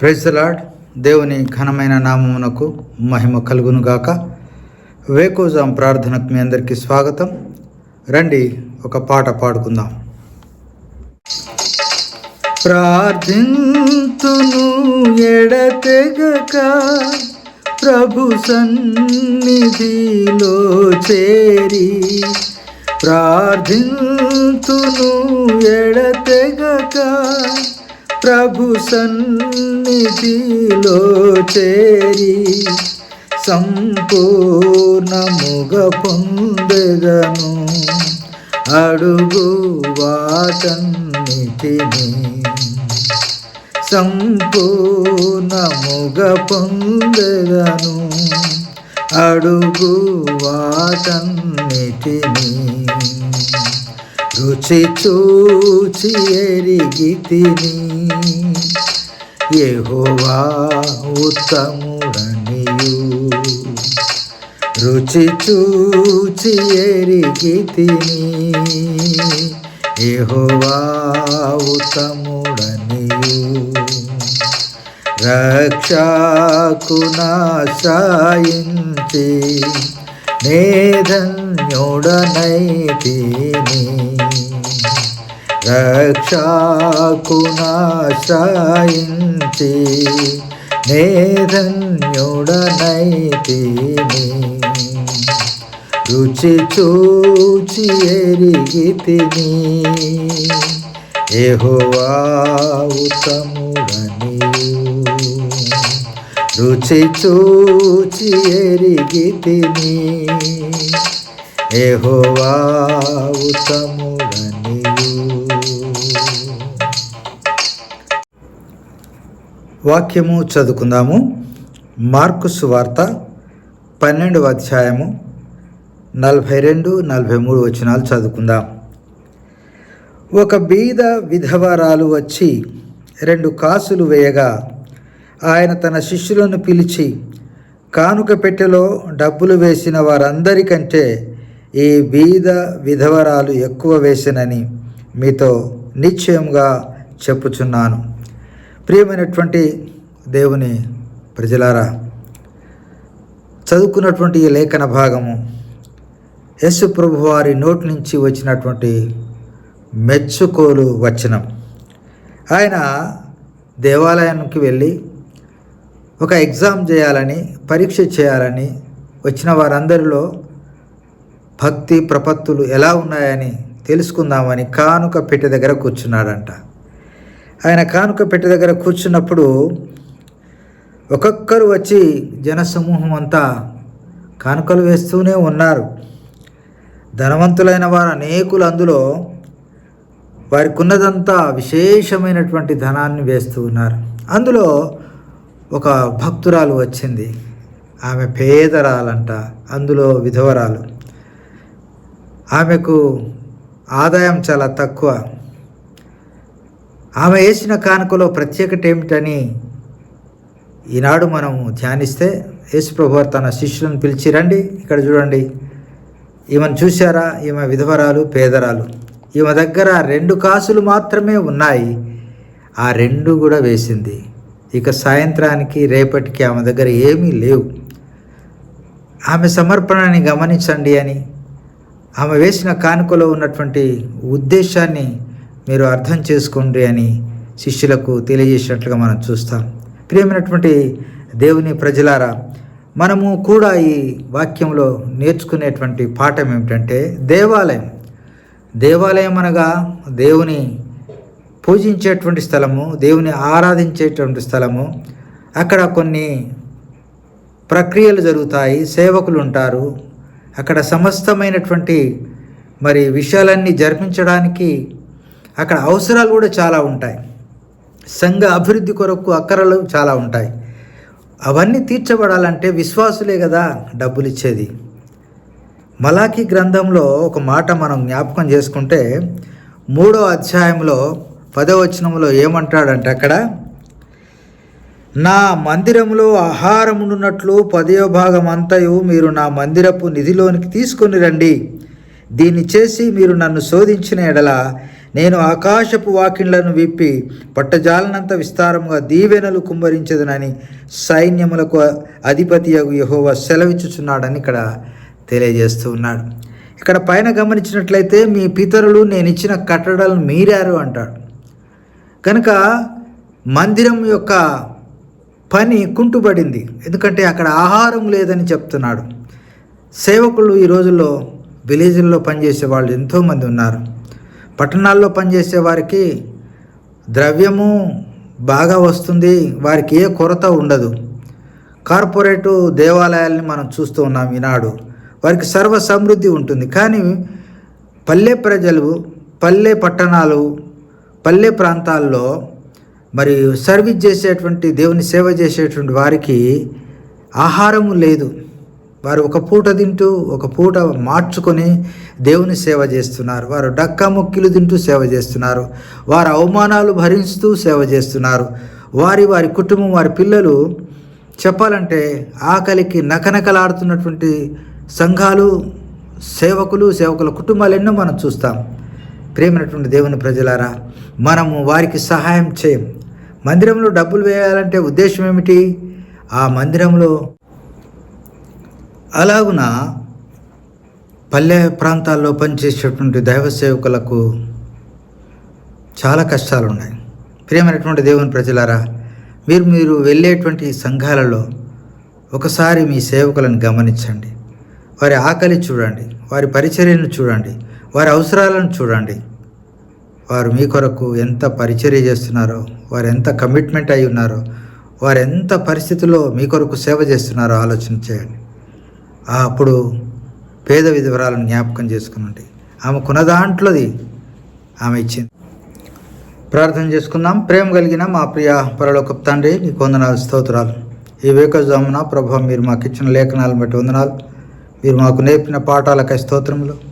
ప్రెజలాడ్ దేవుని ఘనమైన నామమునకు మహిమ కలుగునుగాక వేకోజాం ప్రార్థనకు మీ అందరికీ స్వాగతం. రండి ఒక పాట పాడుకుందాం. ప్రార్థింతును ఎడతెగక ప్రభు సన్నిధిలో చేరి. ప్రార్థింతును ఎడతెగక ప్రభు సన్నిధిలో చేరి సంపూర్ణముగ పొందగను అడుగు వాటన్నిటిని సంపూర్ణముగ పొందగను అడుగు వాటన్నిటిని రుచి చూచి ఎరిగి తిని యెహోవా ఉత్తముడనియు. రుచి చూచి ఎరిగి తిని యెహోవా ఉత్తముడనియు. రక్షకునాశ్రయించి నేధన్యుడనైతిని రక్షాకునాశ్రయించి నేధన్యుడనైతిని రుచి చూచి ఎరిగి తిని యెహోవా ఉత్తముడనియు. రుచి చూచి ఎరిగి తిని యెహోవా ఉత్తముడనియు. వాక్యము చదువుకుందాము. మార్కు సువార్త పన్నెండవ అధ్యాయము నలభై రెండు నలభై మూడు వచనాలు చదువుకుందాం. ఒక బీద విధవరాలు వచ్చి రెండు కాసులు వేయగా ఆయన తన శిష్యులను పిలిచి కానుక పెట్టెలో డబ్బులు వేసిన వారందరికంటే ఈ బీద విధవరాలు ఎక్కువ వేసినని మీతో నిశ్చయంగా చెప్పుచున్నాను. ప్రియమైనటువంటి దేవుని ప్రజలారా చదువుకున్నటువంటి ఈ లేఖన భాగము యశు ప్రభు వారి నోటి నుంచి వచ్చినటువంటి మెచ్చుకోలు వచనం. ఆయన దేవాలయానికి వెళ్ళి ఒక ఎగ్జామ్ చేయాలని పరీక్ష చేయాలని వచ్చిన వారందరిలో భక్తి ప్రపత్తులు ఎలా ఉన్నాయని తెలుసుకుందామని కానుక పెట్టె దగ్గర కూర్చున్నాడంట. ఆయన కానుక పెట్టె దగ్గర కూర్చున్నప్పుడు ఒక్కొక్కరు వచ్చి జనసమూహం అంతా కానుకలు వేస్తూనే ఉన్నారు. ధనవంతులైన వారు అనేకులు అందులో వారికి ఉన్నదంతా విశేషమైనటువంటి ధనాన్ని వేస్తూ ఉన్నారు. అందులో ఒక భక్తురాలు వచ్చింది. ఆమె పేదరాలంట అందులో విధవరాలు. ఆమెకు ఆదాయం చాలా తక్కువ. ఆమె వేసిన కానుకలో ప్రత్యేకత ఏమిటని ఈనాడు మనం ధ్యానిస్తే యేసుప్రభు తన శిష్యులను పిలిచి రండి ఇక్కడ చూడండి. ఈమెను చూశారా? ఈమె విధవరాలు పేదరాలు. ఈమె దగ్గర రెండు కాసులు మాత్రమే ఉన్నాయి. ఆ రెండు కూడా వేసింది. ఇక సాయంత్రానికి రేపటికి ఆమె దగ్గర ఏమీ లేవు. ఆమె సమర్పణని గమనించండి అని ఆమె వేసిన కానుకలో ఉన్నటువంటి ఉద్దేశాన్ని మీరు అర్థం చేసుకోండి అని శిష్యులకు తెలియజేసినట్లుగా మనం చూస్తాం. ప్రియమైనటువంటి దేవుని ప్రజలారా మనము కూడా ఈ వాక్యంలో నేర్చుకునేటువంటి పాఠం ఏమిటంటే దేవాలయం. దేవాలయం అనగా దేవుని పూజించేటువంటి స్థలము దేవుని ఆరాధించేటువంటి స్థలము. అక్కడ కొన్ని ప్రక్రియలు జరుగుతాయి సేవకులు ఉంటారు. అక్కడ సమస్తమైనటువంటి మరి విషయాలన్నీ జరిపించడానికి అక్కడ అవసరాలు కూడా చాలా ఉంటాయి. సంఘ అభివృద్ధి కొరకు అక్కరలు చాలా ఉంటాయి. అవన్నీ తీర్చబడాలంటే విశ్వాసులే కదా డబ్బులు ఇచ్చేది మలాఖీ గ్రంథంలో ఒక మాట మనం జ్ఞాపకం చేసుకుంటే మూడో అధ్యాయంలో పదవచనంలో ఏమంటాడంటే అక్కడ నా మందిరంలో ఆహారమునున్నట్లు పదవ భాగం అంతయు మీరు నా మందిరపు నిధిలోనికి తీసుకొని రండి. దీన్ని చేసి మీరు నన్ను శోధించిన ఎడల నేను ఆకాశపు వాకిళ్ళను విప్పి పట్టజాలనంత విస్తారముగా దీవెనలు కుమ్మరించదునని సైన్యములకు అధిపతి యహోవా సెలవిచ్చుచున్నాడని ఇక్కడ తెలియజేస్తూ ఉన్నాడు. ఇక్కడ పైన గమనించినట్లయితే మీ పితరులు నేను ఇచ్చిన కట్టడలను మీరారు అంటాడు. కనుక మందిరం యొక్క పని కుంటుపడింది. ఎందుకంటే అక్కడ ఆహారం లేదని చెప్తున్నాడు. సేవకులు ఈ రోజుల్లో విలేజ్ల్లో పనిచేసే వాళ్ళు ఎంతోమంది ఉన్నారు. పట్టణాల్లో పనిచేసే వారికి ద్రవ్యము బాగా వస్తుంది. వారికి ఏ కొరత ఉండదు. కార్పొరేటు దేవాలయాల్ని మనం చూస్తూ ఉన్నాం ఈనాడు. వారికి సర్వ సమృద్ధి ఉంటుంది. కానీ పల్లె ప్రజలు పల్లె పట్టణాలు పల్లె ప్రాంతాల్లో మరి సర్వీస్ చేసేటువంటి దేవుని సేవ చేసేటువంటి వారికి ఆహారము లేదు. వారు ఒక పూట తింటూ ఒక పూట మార్చుకొని దేవుని సేవ చేస్తున్నారు. వారు డక్కా మొక్కిలు తింటూ సేవ చేస్తున్నారు. వారు అవమానాలు భరిస్తూ సేవ చేస్తున్నారు. వారి వారి కుటుంబం వారి పిల్లలు చెప్పాలంటే ఆకలికి నకనకలాడుతున్నటువంటి సంఘాలు సేవకులు సేవకుల కుటుంబాలు ఎన్నో మనం చూస్తాం. ప్రేమైనటువంటి దేవుని ప్రజలారా మనము వారికి సహాయం చేయం. మందిరంలో డబ్బులు వేయాలంటే ఉద్దేశం ఏమిటి? ఆ మందిరంలో అలాగున పల్లె ప్రాంతాల్లో పనిచేసేటువంటి దైవ సేవకులకు చాలా కష్టాలు ఉన్నాయి ప్రియమైనటువంటి దేవుని ప్రజలారా మీరు మీరు వెళ్ళేటువంటి సంఘాలలో ఒకసారి మీ సేవకులను గమనించండి. వారి ఆకలి చూడండి వారి పరిచర్యను చూడండి వారి అవసరాలను చూడండి. వారు మీ కొరకు ఎంత పరిచర్య చేస్తున్నారో వారు ఎంత కమిట్మెంట్ అయి ఉన్నారో వారు ఎంత పరిస్థితుల్లో మీ కొరకు సేవ చేస్తున్నారో ఆలోచన చేయండి. అప్పుడు పేద విధవరాలను జ్ఞాపకం చేసుకునండి. ఆమె కొనదాంట్లోది ఆమె ఇచ్చింది. ప్రార్థన చేసుకుందాం. ప్రేమ కలిగిన మా ప్రియ పరలోక తండ్రి నీకు వందనాలు స్తోత్రాలు. ఈ వేకజామున ప్రభా మీరు మాకు ఇచ్చిన లేఖనాలను బట్టి వందనాలు. మీరు మాకు నేర్పిన పాఠాలకై స్తోత్రములు.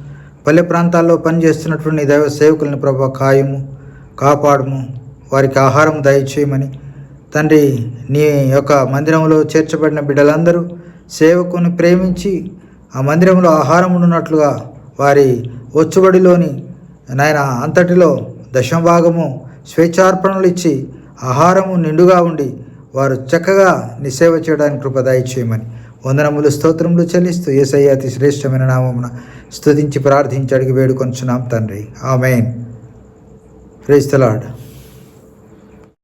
పల్లె ప్రాంతాల్లో పనిచేస్తున్నటువంటి నీ దైవ సేవకుల్ని ప్రభా కాయము కాపాడము వారికి ఆహారం దయచేయమని. తండ్రి నీ యొక్క మందిరంలో చేర్చబడిన బిడ్డలందరూ సేవకుని ప్రేమించి ఆ మందిరంలో ఆహారం ఉన్నట్లుగా వారి వచ్చుబడిలోని నాయన అంతటిలో దశభాగము స్వేచ్ఛార్పణలు ఇచ్చి ఆహారము నిండుగా ఉండి వారు చక్కగా నిసేవ చేయడానికి కృప దయచేయమని. వందనములు స్తోత్రములు చెల్లిస్తూ ఏసయ్య అతి శ్రేష్టమైన నామమున స్తుతించి ప్రార్థించి అడిగి వేడుకొంచున్నాం తండ్రి. ఆమెన్. ప్రైజ్